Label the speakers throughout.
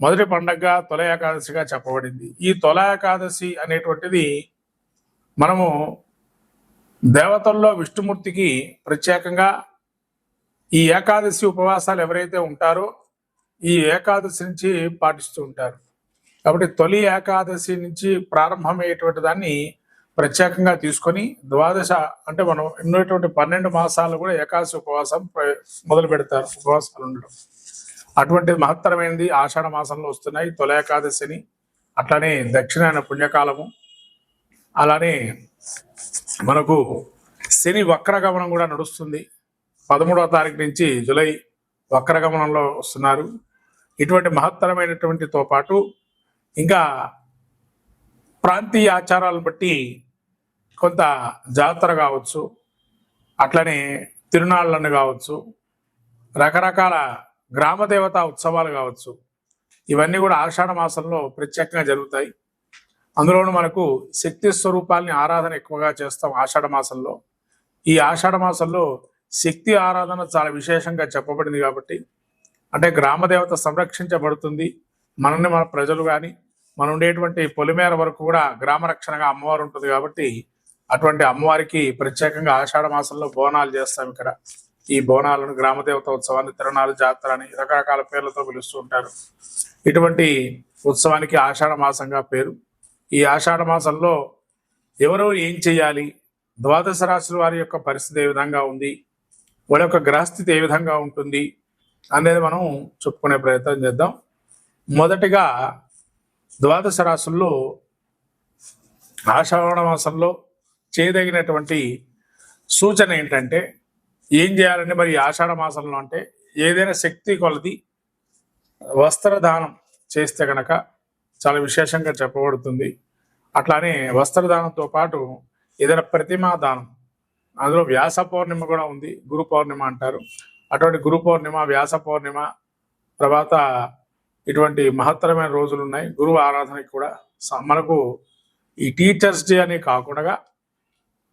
Speaker 1: మొదటి పండగగా తొల ఏకాదశిగా చెప్పబడింది. ఈ తొల ఏకాదశి అనేటువంటిది మనము దేవతల్లో విష్ణుమూర్తికి ప్రత్యేకంగా ఈ ఏకాదశి ఉపవాసాలు ఎవరైతే ఉంటారో ఈ ఏకాదశి నుంచి పాటిస్తూ ఉంటారు. కాబట్టి తొలి ఏకాదశి నుంచి ప్రారంభమయ్యేటువంటి దాన్ని ప్రత్యేకంగా తీసుకొని ద్వాదశ అంటే మనం ఉన్నటువంటి పన్నెండు మాసాలు కూడా ఏకాదశి ఉపవాసం ప్ర- మొదలు పెడతారు. ఉపవాసాలు ఉండడం. అటువంటి మహత్తరమైనది ఆషాఢ మాసంలో వస్తున్నాయి. తొలయకాదశిని అట్లనే అట్లానే దక్షిణాయన పుణ్యకాలము అలానే మనకు శని వక్రగమనం కూడా నడుస్తుంది. పదమూడవ తారీఖు నుంచి జూలై వక్రగమనంలో వస్తున్నారు. ఇటువంటి మహత్తరమైనటువంటితో పాటు ఇంకా ప్రాంతీయ ఆచారాలను బట్టి కొంత జాతర కావచ్చు అట్లనే తిరునాళ్ళను కావచ్చు రకరకాల గ్రామదేవత ఉత్సవాలు కావచ్చు. ఇవన్నీ కూడా ఆషాఢ మాసంలో ప్రత్యేకంగా జరుగుతాయి. అందులోనూ మనకు శక్తి స్వరూపాల్ని ఆరాధన ఎక్కువగా చేస్తాం ఆషాఢ మాసంలో. ఈ ఆషాఢ మాసంలో శక్తి ఆరాధన చాలా విశేషంగా చెప్పబడింది కాబట్టి అంటే గ్రామ దేవత సంరక్షించబడుతుంది. మనల్ని మన ప్రజలు కానీ మన ఉండేటువంటి పొలిమేర వరకు కూడా గ్రామ రక్షణగా అమ్మవారు ఉంటుంది కాబట్టి అటువంటి అమ్మవారికి ప్రత్యేకంగా ఆషాఢ మాసంలో బోనాలు చేస్తాం ఇక్కడ. ఈ బోనాలను గ్రామదేవత ఉత్సవాన్ని తిరునాలు జాతర అని రకరకాల పేర్లతో పిలుస్తూ ఉంటారు. ఇటువంటి ఉత్సవానికి ఆషాఢ మాసంగా పేరు. ఈ ఆషాఢ మాసంలో ఎవరెవరు ఏం చేయాలి? ద్వాదశ రాశుల వారి యొక్క పరిస్థితి ఏ విధంగా ఉంది? వాళ్ళ యొక్క గ్రహస్థితి ఏ విధంగా ఉంటుంది? అనేది మనం చెప్పుకునే ప్రయత్నం చేద్దాం. మొదటిగా ద్వాదశ రాశుల్లో ఆషాఢ మాసంలో చేయదగినటువంటి సూచన ఏంటంటే ఏం చేయాలంటే మరి ఆషాఢ మాసంలో అంటే ఏదైనా శక్తి కొలది వస్త్రదానం చేస్తే కనుక చాలా విశేషంగా చెప్పబడుతుంది. అట్లానే వస్త్రదానంతో పాటు ఏదైనా ప్రతిమా దానం అందులో వ్యాస పౌర్ణిమ కూడా ఉంది గురు పౌర్ణిమ అంటారు. అటువంటి గురు పౌర్ణిమ వ్యాస పౌర్ణిమ తర్వాత ఇటువంటి మహత్తరమైన రోజులు ఉన్నాయి. గురువు ఆరాధనకి కూడా మనకు ఈ టీచర్స్ డే అని కాకుండా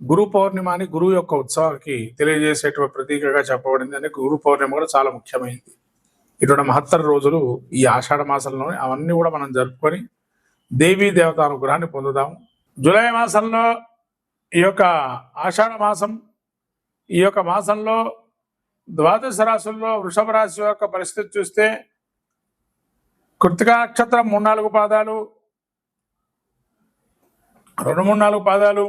Speaker 1: గురు పౌర్ణిమ అని గురువు యొక్క ఉత్సవానికి తెలియజేసేటువంటి ప్రతీకగా చెప్పబడింది అని గురు పౌర్ణిమ కూడా చాలా ముఖ్యమైనది ఇటువంటి మహత్తర రోజులు ఈ ఆషాఢ మాసంలోనే అవన్నీ కూడా మనం జరుపుకొని దేవీ దేవత అనుగ్రహాన్ని పొందుదాం. జూలై మాసంలో ఈ యొక్క ఆషాఢ మాసం ఈ యొక్క మాసంలో ద్వాదశ రాశుల్లో వృషభ రాశి యొక్క పరిస్థితి చూస్తే కృతికా నక్షత్రం మూడు నాలుగు పాదాలు రెండు మూడు నాలుగు పాదాలు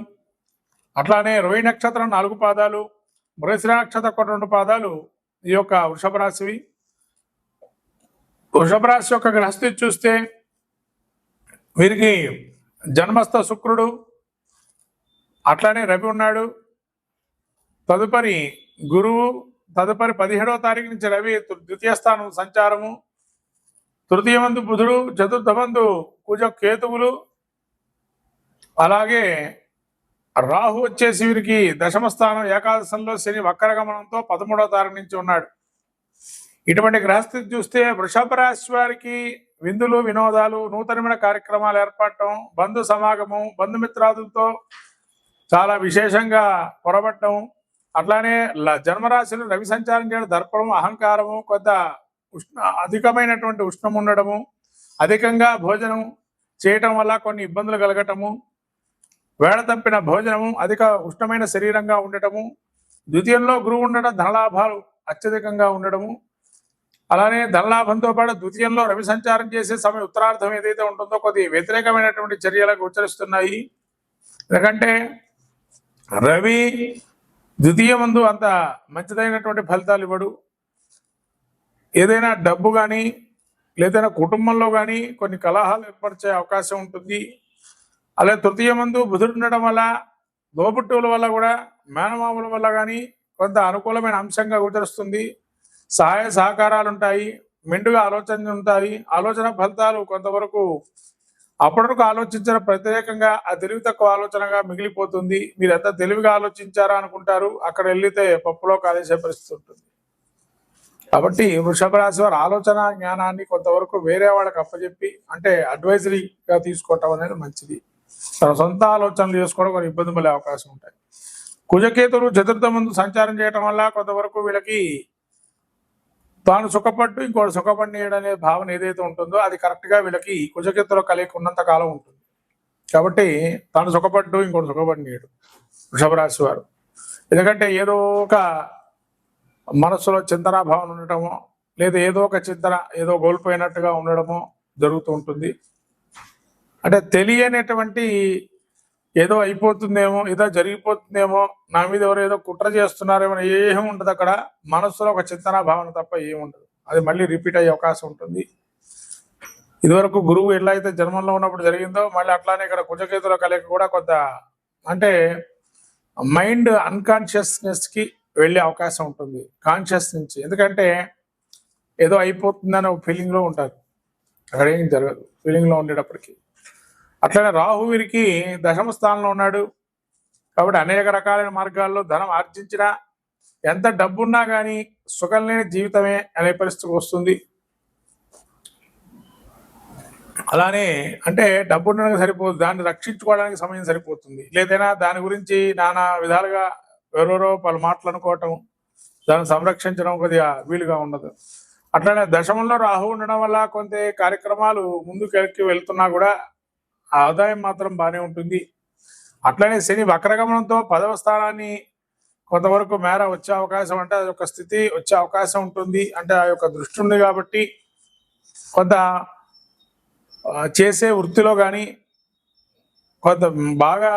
Speaker 1: అట్లానే రోహి నక్షత్రం నాలుగు పాదాలు మృగశిర నక్షత్రం ఒక రెండు పాదాలు ఈ యొక్క వృషభ రాశివి. వృషభ రాశి యొక్క గ్రహస్థితి చూస్తే వీరికి జన్మస్థ శుక్రుడు అట్లానే రవి ఉన్నాడు. తదుపరి గురువు తదుపరి పదిహేడవ తారీఖు నుంచి రవి ద్వితీయ స్థానం సంచారము. తృతీయ మందు బుధుడు చతుర్థ మందు కుజ కేతువులు. అలాగే రాహు వచ్చేసి వీరికి దశమ స్థానం ఏకాదశంలో శని వక్రగమనంతో పదమూడవ తారీఖు నుంచి ఉన్నాడు. ఇటువంటి గ్రహస్థితి చూస్తే వృషభ రాశి వారికి విందులు వినోదాలు నూతనమైన కార్యక్రమాలు ఏర్పడటం బంధు సమాగమం బంధుమిత్రాదులతో చాలా విశేషంగా పొరబట్టడం అట్లానే ల- జన్మరాశిలో రవి సంచారం చేయడం దర్పణం అహంకారము కొంత ఉష్ణ అధికమైనటువంటి ఉష్ణం ఉండడము అధికంగా భోజనం చేయటం వల్ల కొన్ని ఇబ్బందులు కలగటము వేడతంపిన భోజనము అధిక ఉష్ణమైన శరీరంగా ఉండటము ద్వితీయంలో గురువు ఉండడం ధనలాభాలు అత్యధికంగా ఉండడము అలానే ధనలాభంతో పాటు ద్వితీయంలో రవి సంచారం చేసే సమయం ఉత్తరార్థం ఏదైతే ఉంటుందో కొద్ది వ్యతిరేకమైనటువంటి చర్యలకు ఉచ్చరిస్తున్నాయి ఎందుకంటే రవి ద్వితీయమందు అంత మంచిదైనటువంటి ఫలితాలు ఇవ్వడు. ఏదైనా డబ్బు కానీ లేదైనా కుటుంబంలో కానీ కొన్ని కలహాలు ఏర్పరిచే అవకాశం ఉంటుంది. అలాగే తృతీయ మందు బుధుడు ఉండడం వల్ల దోబుట్టువుల వల్ల కూడా మేనమాముల వల్ల కానీ కొంత అనుకూలమైన అంశంగా గోచరిస్తుంది. సహాయ సహకారాలు ఉంటాయి మెండుగా ఆలోచనలు ఉంటాయి. ఆలోచన ఫలితాలు కొంతవరకు అప్పటివరకు ఆలోచించిన ప్రత్యేకంగా ఆ తెలివి తక్కువ ఆలోచనగా మిగిలిపోతుంది. మీరు ఎంత తెలివిగా ఆలోచించారా అనుకుంటారు అక్కడ వెళ్ళితే పప్పులో కాలేసే పరిస్థితి ఉంటుంది. కాబట్టి వృషభ రాశి వారి ఆలోచన జ్ఞానాన్ని కొంతవరకు వేరే వాళ్ళకి అప్పచెప్పి అంటే అడ్వైజరీగా తీసుకోవటం అనేది మంచిది. తన సొంత ఆలోచనలు చేసుకోవడం కొన్ని ఇబ్బంది పడే అవకాశం ఉంటాయి. కుజకేతులు చతుర్థ ముందు సంచారం చేయటం వల్ల కొంతవరకు వీళ్ళకి తాను సుఖపట్టు ఇంకోటి సుఖపడినీయడం భావన ఏదైతే ఉంటుందో అది కరెక్ట్గా వీళ్ళకి కుజకేతులో కలిగి ఉన్నంత కాలం ఉంటుంది. కాబట్టి తాను సుఖపట్టు ఇంకోటి సుఖపడినీయడు వృషభ రాశి వారు. ఎందుకంటే ఏదో ఒక మనస్సులో చింతన భావన ఉండటమో లేదా ఏదో ఒక చింతన ఏదో కోల్పోయినట్టుగా ఉండడమో జరుగుతూ ఉంటుంది. అంటే తెలియనటువంటి ఏదో అయిపోతుందేమో ఏదో జరిగిపోతుందేమో నా మీద ఎవరో ఏదో కుట్ర చేస్తున్నారేమో ఏం ఉండదు అక్కడ. మనస్సులో ఒక చింతన భావన తప్ప ఏం ఉండదు. అది మళ్ళీ రిపీట్ అయ్యే అవకాశం ఉంటుంది. ఇదివరకు గురువు ఎలా అయితే జన్మంలో ఉన్నప్పుడు జరిగిందో మళ్ళీ అట్లానే ఇక్కడ కుజకేతుల కలయిక కూడా కొంత అంటే మైండ్ అన్కాన్షియస్నెస్కి వెళ్ళే అవకాశం ఉంటుంది. కాన్షియస్ నుంచి. ఎందుకంటే ఏదో అయిపోతుందనే ఒక ఫీలింగ్లో ఉంటారు. అక్కడ ఏం జరగదు. ఫీలింగ్లో ఉండేటప్పటికీ ఉండేటప్పటికి. అట్లనే రాహు వీరికి దశమ స్థానంలో ఉన్నాడు. కాబట్టి అనేక రకాలైన మార్గాల్లో ధనం ఆర్జించినా ఎంత డబ్బున్నా కానీ సుఖం లేని జీవితమే అనే పరిస్థితికి వస్తుంది. అలానే అంటే డబ్బు ఉండడానికి సరిపోదు. దాన్ని రక్షించుకోవడానికి సమయం సరిపోతుంది. లేదైనా దాని గురించి నానా విధాలుగా ఎవరెవరో పలు మాటలు అనుకోవటం దాన్ని సంరక్షించడం కొద్దిగా వీలుగా ఉండదు. అట్లనే దశమంలో రాహు ఉండడం వల్ల కొంత కార్యక్రమాలు ముందుకెళ్ళకి వెళ్తున్నా కూడా ఆదాయం మాత్రం బాగానే ఉంటుంది. అట్లనే శని వక్రగమనంతో పదవ స్థానాన్ని కొంతవరకు మేర వచ్చే అవకాశం అంటే అది ఒక స్థితి వచ్చే అవకాశం ఉంటుంది అంటే ఆ యొక్క దృష్టి ఉంది కాబట్టి కొంత చేసే వృత్తిలో కానీ కొంత బాగా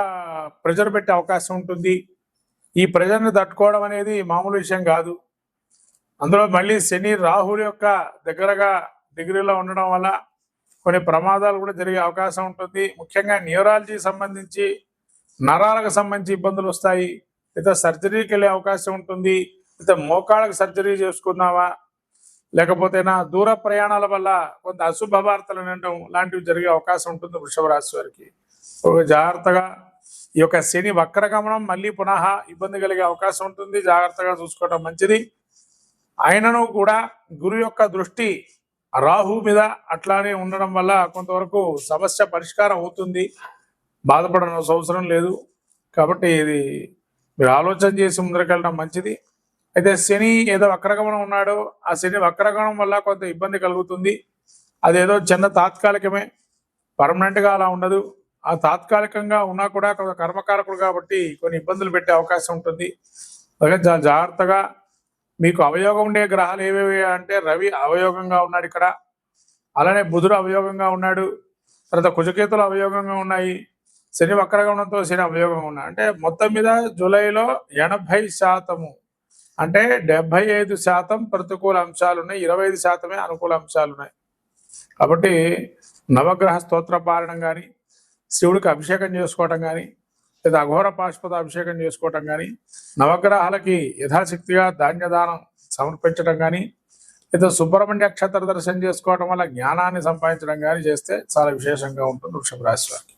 Speaker 1: ప్రెజర్ పెట్టే అవకాశం ఉంటుంది. ఈ ప్రెజర్ని తట్టుకోవడం అనేది మామూలు విషయం కాదు. అందులో మళ్ళీ శని రాహుల్ యొక్క దగ్గరగా డిగ్రీలో ఉండడం వల్ల కొన్ని ప్రమాదాలు కూడా జరిగే అవకాశం ఉంటుంది. ముఖ్యంగా న్యూరాలజీ సంబంధించి నరాలకు సంబంధించి ఇబ్బందులు వస్తాయి. లేదా సర్జరీకి వెళ్ళే అవకాశం ఉంటుంది. లేదా మోకాళ్ళకు సర్జరీ చేసుకున్నావా లేకపోతే నా దూర ప్రయాణాల వల్ల కొంత అశుభ వార్తలు వినడం లాంటివి జరిగే అవకాశం ఉంటుంది వృషభ రాశి వారికి. ఒక జాగ్రత్తగా ఈ యొక్క శని వక్రగమనం మళ్ళీ పునః ఇబ్బంది కలిగే అవకాశం ఉంటుంది. జాగ్రత్తగా చూసుకోవడం మంచిది. ఆయనను కూడా గురు యొక్క దృష్టి రాహు మీద అట్లానే ఉండడం వల్ల కొంతవరకు సమస్య పరిష్కారం అవుతుంది. బాధపడన అవసరం లేదు. కాబట్టి ఇది మీరు ఆలోచన చేసి ముందరకెళ్ళడం మంచిది. అయితే శని ఏదో వక్రగమనం ఉన్నాడో. ఆ శని వక్రగమనం వల్ల కొంత ఇబ్బంది కలుగుతుంది. అదేదో చిన్న తాత్కాలికమే. పర్మనెంట్గా అలా ఉండదు. ఆ తాత్కాలికంగా ఉన్నా కూడా కొంత కర్మకారకుడు కాబట్టి కొన్ని ఇబ్బందులు పెట్టే అవకాశం ఉంటుంది. అలాగే జాగ్రత్తగా మీకు అవయోగం ఉండే గ్రహాలు ఏవేవి అంటే రవి అవయోగంగా ఉన్నాడు ఇక్కడ. అలానే బుధుడు అవయోగంగా ఉన్నాడు. తర్వాత కుజకేతులు అవయోగంగా ఉన్నాయి. శని వక్రగమనంతో శని అవయోగంగా ఉన్నాయి అంటే మొత్తం మీద జూలైలో ఎనభై శాతము అంటే డెబ్బై ఐదు శాతం ప్రతికూల అంశాలు ఉన్నాయి. ఇరవై ఐదు శాతమే అనుకూల అంశాలు ఉన్నాయి. కాబట్టి నవగ్రహ స్తోత్ర పారణం కానీ శివుడికి అభిషేకం చేసుకోవటం కానీ లేదా అఘోర పాశుపత అభిషేకం చేసుకోవటం కానీ నవగ్రహాలకి యథాశక్తిగా ధాన్యదానం సమర్పించడం కానీ లేదా సుబ్రహ్మణ్య క్షేత్ర దర్శనం చేసుకోవడం వల్ల జ్ఞానాన్ని సంపాదించడం కానీ చేస్తే చాలా విశేషంగా ఉంటుంది వృషభ రాశి వారికి